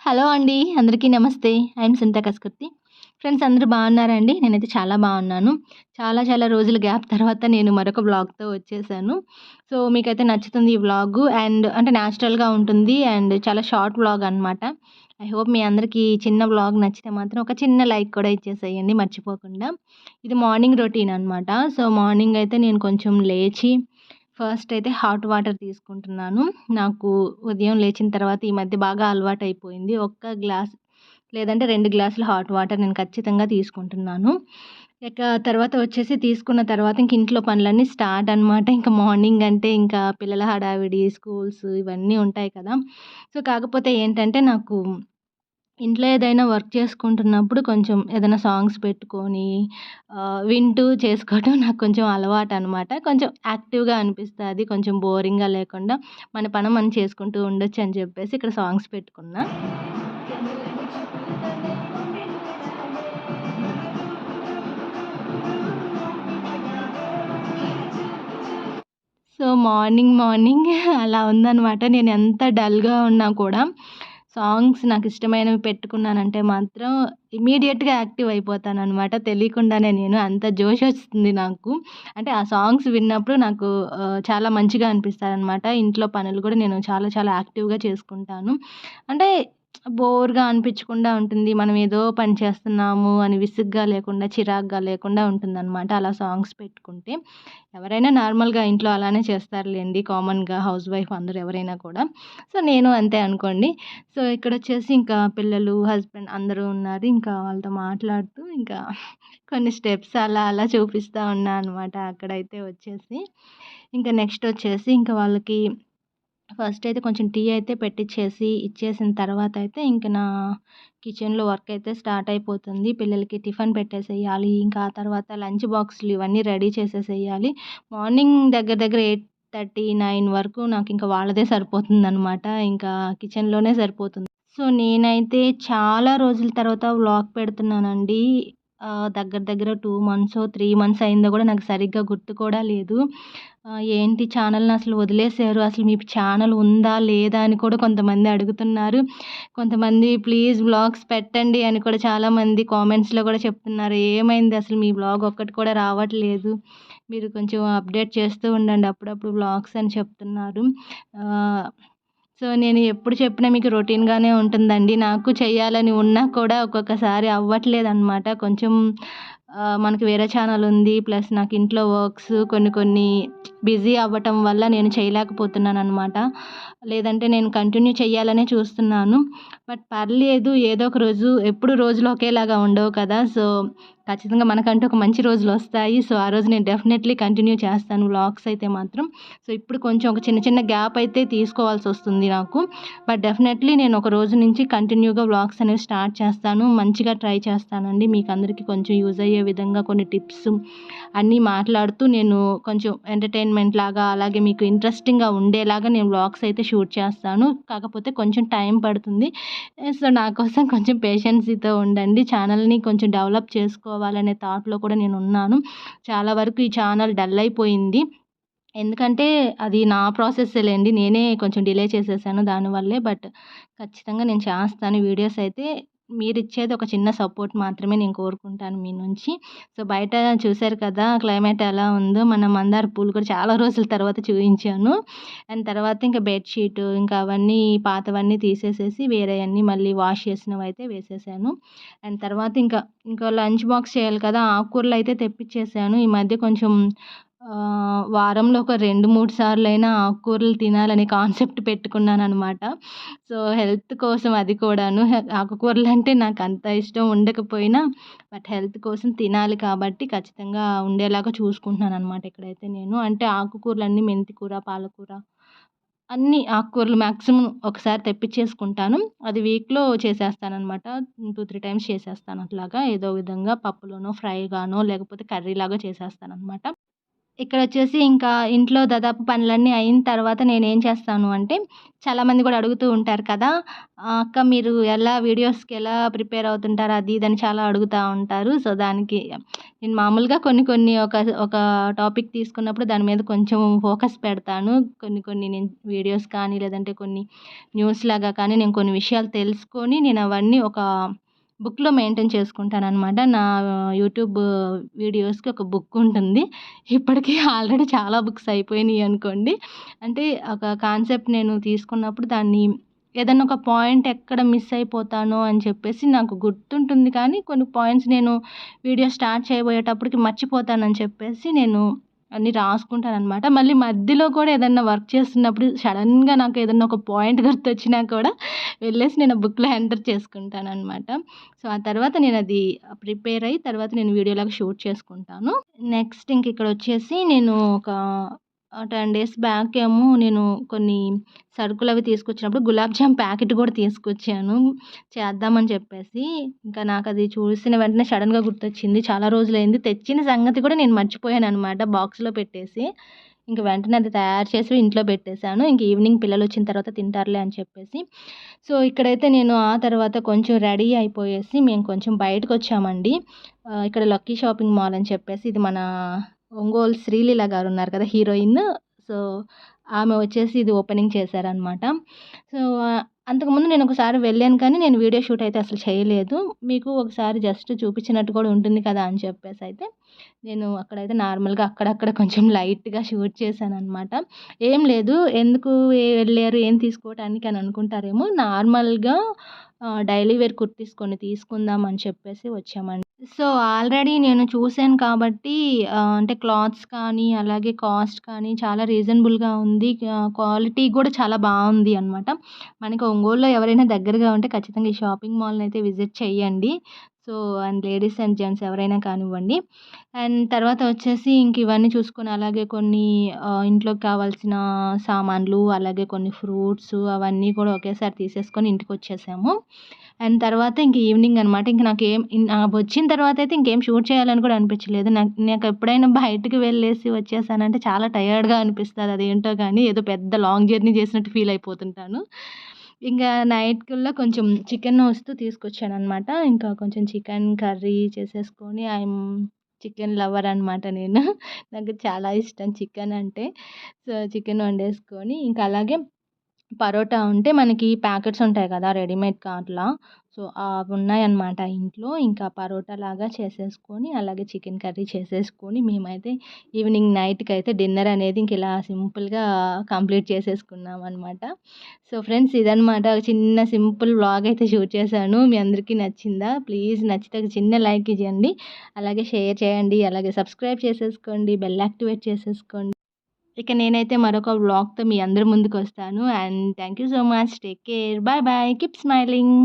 Hello అండి అందరికీ నమస్తే. ఐఎమ్ సునీత కస్కర్తి. ఫ్రెండ్స్ అందరూ బాగున్నారండి? నేనైతే చాలా బాగున్నాను. చాలా చాలా రోజుల గ్యాప్ తర్వాత నేను మరొక వ్లాగ్తో వచ్చేసాను. సో మీకైతే నచ్చుతుంది ఈ వ్లాగు. అండ్ అంటే న్యాచురల్గా ఉంటుంది. అండ్ చాలా షార్ట్ వ్లాగ్ అనమాట ఐ హోప్ మీ అందరికీ చిన్న వ్లాగ్ నచ్చితే మాత్రం ఒక చిన్న లైక్ కూడా ఇచ్చేసేయండి. మర్చిపోకుండా. ఇది మార్నింగ్ రొటీన్ అనమాట సో మార్నింగ్ అయితే నేను కొంచెం లేచి ఫస్ట్ అయితే హాట్ వాటర్ తీసుకుంటున్నాను. నాకు ఉదయం లేచిన తర్వాత ఈ మధ్య బాగా అలవాటు అయిపోయింది ఒక్క గ్లాస్ లేదంటే రెండు గ్లాసులు హాట్ వాటర్ నేను ఖచ్చితంగా తీసుకుంటున్నాను. ఇక తర్వాత వచ్చేసి తీసుకున్న తర్వాత ఇంక ఇంట్లో పనులన్నీ స్టార్ట్ అనమాట ఇంకా మార్నింగ్ అంటే ఇంకా పిల్లల హడావిడి స్కూల్స్ ఇవన్నీ ఉంటాయి కదా. సో కాకపోతే ఏంటంటే నాకు ఇంట్లో ఏదైనా వర్క్ చేసుకుంటున్నప్పుడు కొంచెం ఏదైనా సాంగ్స్ పెట్టుకొని వింటూ చేసుకోవటం నాకు కొంచెం అలవాటు అనమాట కొంచెం యాక్టివ్గా అనిపిస్తుంది. కొంచెం బోరింగ్గా లేకుండా మన పని మనం చేసుకుంటూ ఉండొచ్చు అని చెప్పేసి ఇక్కడ సాంగ్స్ పెట్టుకున్నా. సో మార్నింగ్ మార్నింగ్ అలా ఉందనమాట నేను ఎంత డల్గా ఉన్నా కూడా సాంగ్స్ నాకు ఇష్టమైనవి పెట్టుకున్నానంటే మాత్రం ఇమీడియట్గా యాక్టివ్ అయిపోతాను అనమాట తెలియకుండానే నేను అంత జోష్ వస్తుంది నాకు. అంటే ఆ సాంగ్స్ విన్నప్పుడు నాకు చాలా మంచిగా అనిపిస్తుంది అనమాట ఇంట్లో పనులు కూడా నేను చాలా చాలా యాక్టివ్గా చేసుకుంటాను. అంటే బోర్గా అనిపించకుండా ఉంటుంది. మనం ఏదో పని చేస్తున్నాము అని విసుగ్గా లేకుండా చిరాగ్గా లేకుండా ఉంటుందన్నమాట అలా సాంగ్స్ పెట్టుకుంటే. ఎవరైనా నార్మల్గా ఇంట్లో అలానే చేస్తారులేండి. కామన్గా హౌస్ వైఫ్ అందరూ ఎవరైనా కూడా. సో నేను అంతే అనుకోండి. సో ఇక్కడ వచ్చేసి ఇంకా పిల్లలు హస్బెండ్ అందరూ ఉన్నారు. ఇంకా వాళ్ళతో మాట్లాడుతూ ఇంకా కొన్ని స్టెప్స్ అలా అలా చూపిస్తూ ఉన్నా అనమాట అక్కడైతే వచ్చేసి. ఇంకా నెక్స్ట్ వచ్చేసి ఇంకా వాళ్ళకి ఫస్ట్ అయితే కొంచెం టీ అయితే పెట్టించేసి ఇచ్చేసిన తర్వాత అయితే ఇంక నా కిచెన్లో వర్క్ అయితే స్టార్ట్ అయిపోతుంది. పిల్లలకి టిఫిన్ పెట్టేసేయాలి ఇంకా ఆ తర్వాత లంచ్ బాక్సులు ఇవన్నీ రెడీ చేసేసేయాలి. మార్నింగ్ దగ్గర దగ్గర ఎయిట్ థర్టీ నైన్ వరకు నాకు ఇంకా వాళ్ళదే సరిపోతుంది అనమాట ఇంకా కిచెన్లోనే సరిపోతుంది. సో నేనైతే చాలా రోజుల తర్వాత వ్లాగ్ పెడుతున్నానండి. దగ్గర దగ్గర టూ మంత్స్ త్రీ మంత్స్ అయిందో కూడా నాకు సరిగ్గా గుర్తు కూడా లేదు. ఏంటి ఛానల్ని అసలు వదిలేసారు అసలు మీ ఛానల్ ఉందా లేదా అని కూడా కొంతమంది అడుగుతున్నారు. కొంతమంది ప్లీజ్ వ్లాగ్స్ పెట్టండి అని కూడా చాలామంది కామెంట్స్లో కూడా చెప్తున్నారు. ఏమైంది? అసలు మీ వ్లాగ్ ఒక్కటి కూడా రావట్లేదు. మీరు కొంచెం అప్డేట్ చేస్తూ ఉండండి. అప్పుడప్పుడు వ్లాగ్స్ అని చెప్తున్నారు. సో నేను ఎప్పుడు చెప్పినా మీకు రొటీన్గానే ఉంటుందండి. నాకు చేయాలని ఉన్నా కూడా ఒక్కొక్కసారి అవ్వట్లేదు అనమాట కొంచెం మనకి వేరే ఛానల్ ఉంది. ప్లస్ నాకు ఇంట్లో వర్క్స్ కొన్ని కొన్ని బిజీ అవ్వటం వల్ల నేను చేయలేకపోతున్నాను అనమాట లేదంటే నేను కంటిన్యూ చేయాలనే చూస్తున్నాను. బట్ పర్లేదు ఏదో ఒక రోజు ఎప్పుడు రోజులు ఒకేలాగా ఉండవు కదా. సో ఖచ్చితంగా మనకంటూ ఒక మంచి రోజులు వస్తాయి. సో ఆ రోజు నేను డెఫినెట్లీ కంటిన్యూ చేస్తాను వ్లాగ్స్ అయితే మాత్రం. సో ఇప్పుడు కొంచెం ఒక చిన్న చిన్న గ్యాప్ అయితే తీసుకోవాల్సి వస్తుంది నాకు. బట్ డెఫినెట్లీ నేను ఒక రోజు నుంచి కంటిన్యూగా వ్లాగ్స్ అనేవి స్టార్ట్ చేస్తాను. మంచిగా ట్రై చేస్తానండి. మీకు అందరికీ కొంచెం యూజ్ అయ్యే విధంగా కొన్ని టిప్స్ అన్నీ మాట్లాడుతూ నేను కొంచెం ఎంటర్టైన్మెంట్ లాగా అలాగే మీకు ఇంట్రెస్టింగ్గా ఉండేలాగా నేను వ్లాగ్స్ అయితే షూట్ చేస్తాను. కాకపోతే కొంచెం టైం పడుతుంది. సో నా కోసం కొంచెం పేషెన్సీతో ఉండండి. ఛానల్ని కొంచెం డెవలప్ చేసుకోవాలనే థాట్లో కూడా నేను ఉన్నాను. చాలా వరకు ఈ ఛానల్ డల్ అయిపోయింది. ఎందుకంటే అది నా ప్రాసెస్సేలేండి నేనే కొంచెం డిలే చేసేసాను దానివల్లే. బట్ ఖచ్చితంగా నేను చేస్తాను. వీడియోస్ అయితే మీరు ఇచ్చేది ఒక చిన్న సపోర్ట్ మాత్రమే నేను కోరుకుంటాను మీ నుంచి. సో బయట చూశారు కదా క్లైమేట్ ఎలా ఉందో మన మందార పూలు కూడా చాలా రోజుల తర్వాత చూపించాను అండ్ తర్వాత ఇంకా బెడ్షీట్ ఇంకా అవన్నీ పాతవన్నీ తీసేసేసి వేరే అన్నీ మళ్ళీ వాష్ చేసినవి అయితే వేసేసాను. అండ్ తర్వాత ఇంకా ఇంకా లంచ్ బాక్స్ చేయాలి కదా ఆకుకూరలు అయితే తెప్పించేసాను ఈ మధ్య కొంచెం వారంలో ఒక రెండు మూడు సార్లైనా ఆకుకూరలు తినాలనే కాన్సెప్ట్ పెట్టుకున్నాను అనమాట సో హెల్త్ కోసం అది కూడాను. ఆకుకూరలు అంటే నాకు అంత ఇష్టం ఉండకపోయినా బట్ హెల్త్ కోసం తినాలి కాబట్టి ఖచ్చితంగా ఉండేలాగా చూసుకుంటున్నాను అనమాట ఇక్కడైతే నేను. అంటే ఆకుకూరలు అన్నీ మెంతికూర పాలకూర అన్ని ఆకుకూరలు మ్యాక్సిమం ఒకసారి తెప్పించేసుకుంటాను. అది వీక్లో చేసేస్తాను అనమాట టూ త్రీ టైమ్స్ చేసేస్తాను అట్లాగా. ఏదో విధంగా పప్పులోనో ఫ్రైగానో లేకపోతే కర్రీలాగా చేసేస్తాను అనమాట ఇక్కడ వచ్చేసి ఇంకా ఇంట్లో దాదాపు పనులన్నీ అయిన తర్వాత నేను ఏం చేస్తాను అంటే చాలామంది కూడా అడుగుతూ ఉంటారు కదా అక్క మీరు ఎలా వీడియోస్కి ఎలా ప్రిపేర్ అవుతుంటారు? అది ఇది అని చాలా అడుగుతూ ఉంటారు. సో దానికి నేను మామూలుగా కొన్ని కొన్ని ఒక ఒక టాపిక్ తీసుకున్నప్పుడు దాని మీద కొంచెం ఫోకస్ పెడతాను. కొన్ని కొన్ని నేను వీడియోస్ కానీ లేదంటే కొన్ని న్యూస్ లాగా కానీ నేను కొన్ని విషయాలు తెలుసుకొని నేను అవన్నీ ఒక బుక్లో మెయింటైన్ చేసుకుంటాను అనమాట నా యూట్యూబ్ వీడియోస్కి ఒక బుక్ ఉంటుంది. ఇప్పటికీ ఆల్రెడీ చాలా బుక్స్ అయిపోయినాయి అనుకోండి. అంటే ఒక కాన్సెప్ట్ నేను తీసుకున్నప్పుడు దాన్ని ఏదన్నా ఒక పాయింట్ ఎక్కడ మిస్ అయిపోతానో అని చెప్పేసి నాకు గుర్తుంటుంది. కానీ కొన్ని పాయింట్స్ నేను వీడియో స్టార్ట్ చేయబోయేటప్పటికి మర్చిపోతానని చెప్పేసి నేను అన్నీ రాసుకుంటానన్నమాట. మళ్ళీ మధ్యలో కూడా ఏదన్నా వర్క్ చేస్తున్నప్పుడు సడన్గా నాకు ఏదన్నా ఒక పాయింట్ గుర్తొచ్చినా కూడా వెళ్ళేసి నేను బుక్లో ఎంటర్ చేసుకుంటానన్నమాట. సో ఆ తర్వాత నేను అది ప్రిపేర్ అయ్యి తర్వాత నేను వీడియోలాగా షూట్ చేసుకుంటాను. నెక్స్ట్ ఇంక ఇక్కడ వచ్చేసి నేను ఒక టెన్ డేస్ బ్యాక్ ఏమో నేను కొన్ని సరుకులు అవి తీసుకొచ్చినప్పుడు గులాబ్ జామ్ ప్యాకెట్ కూడా తీసుకొచ్చాను. చేద్దామని చెప్పేసి ఇంకా నాకు అది చూసిన వెంటనే సడన్గా గుర్తొచ్చింది. చాలా రోజులైంది. తెచ్చిన సంగతి కూడా నేను మర్చిపోయాను అనమాట బాక్స్లో పెట్టేసి. ఇంక వెంటనే అది తయారు చేసి ఇంట్లో పెట్టేశాను. ఇంక ఈవినింగ్ పిల్లలు వచ్చిన తర్వాత తింటారులే అని చెప్పేసి. సో ఇక్కడైతే నేను ఆ తర్వాత కొంచెం రెడీ అయిపోయేసి మేము కొంచెం బయటకు వచ్చామండి ఇక్కడ లక్కీ షాపింగ్ మాల్ అని చెప్పేసి ఇది మన ఒంగోలు శ్రీలీల గారు ఉన్నారు కదా హీరోయిన్. సో ఆమె వచ్చేసి ఇది ఓపెనింగ్ చేశారనమాట సో అంతకుముందు నేను ఒకసారి వెళ్ళాను కానీ నేను వీడియో షూట్ అయితే అసలు చేయలేదు. మీకు ఒకసారి జస్ట్ చూపించినట్టు కూడా ఉంటుంది కదా అని చెప్పేసి అయితే నేను అక్కడైతే నార్మల్గా అక్కడక్కడ కొంచెం లైట్గా షూట్ చేశాను అనమాట ఏం లేదు ఎందుకు వెళ్ళారు ఏం తీసుకోవటానికి అని అనుకుంటారేమో నార్మల్గా డైలీ వేర్ కుర్తీస్ కొన్ని తీసుకుందాం అని చెప్పేసి వచ్చామండి. సో ఆల్రెడీ నేను చూసాను కాబట్టి అంటే క్లాత్స్ కానీ అలాగే కాస్ట్ కానీ చాలా రీజనబుల్గా ఉంది. క్వాలిటీ కూడా చాలా బాగుంది అనమాట మనకి ఒంగోలులో ఎవరైనా దగ్గరగా ఉంటే ఖచ్చితంగా ఈ షాపింగ్ మాల్ని అయితే విజిట్ చేయండి. So and ladies and gents ఎవరైనా కానివ్వండి. అండ్ తర్వాత వచ్చేసి ఇంక ఇవన్నీ చూసుకొని అలాగే కొన్ని ఇంట్లోకి కావాల్సిన సామాన్లు అలాగే కొన్ని ఫ్రూట్స్ అవన్నీ కూడా ఒకేసారి తీసేసుకొని ఇంటికి వచ్చేసాము. అండ్ తర్వాత ఇంక ఈవినింగ్ అనమాట ఇంక నాకు ఏం వచ్చిన తర్వాత అయితే ఇంకేం షూట్ చేయాలని కూడా అనిపించలేదు. నాకు నాకు ఎప్పుడైనా బయటకు వెళ్ళేసి వచ్చేసానంటే చాలా టయర్డ్గా అనిపిస్తుంది. అదేంటో కానీ ఏదో పెద్ద లాంగ్ జర్నీ చేసినట్టు ఫీల్ అయిపోతుంటాను. ఇంకా నైట్కల్లా కొంచెం చికెన్ వస్తూ తీసుకొచ్చాను అనమాట ఇంకా కొంచెం చికెన్ కర్రీ చేసేసుకొని ఐఎమ్ చికెన్ లవర్ అనమాట నేను. నాకు చాలా ఇష్టం చికెన్ అంటే. సో చికెన్ వండేసుకొని ఇంకా అలాగే పరోటా ఉంటే మనకి ప్యాకెట్స్ ఉంటాయి కదా రెడీమేడ్ అట్లా సో అవి ఉన్నాయన్నమాట ఇంట్లో. ఇంకా పరోటా లాగా చేసేసుకొని అలాగే చికెన్ కర్రీ చేసేసుకొని మేమైతే ఈవినింగ్ నైట్కి అయితే డిన్నర్ అనేది ఇంక ఇలా సింపుల్గా కంప్లీట్ చేసేసుకున్నాం అనమాట సో ఫ్రెండ్స్ ఇదనమాట చిన్న సింపుల్ వ్లాగ్ అయితే షూట్ చేశాను. మీ అందరికీ నచ్చిందా? ప్లీజ్ నచ్చితే చిన్న లైక్ ఇవ్వండి అలాగే షేర్ చేయండి. అలాగే సబ్స్క్రైబ్ చేసేసుకోండి. బెల్ యాక్టివేట్ చేసేసుకోండి. ఇక నేనైతే మరొక వ్లాగ్తో మీ అందరి ముందుకు వస్తాను and thank you so much. Take care. Bye bye. Keep smiling.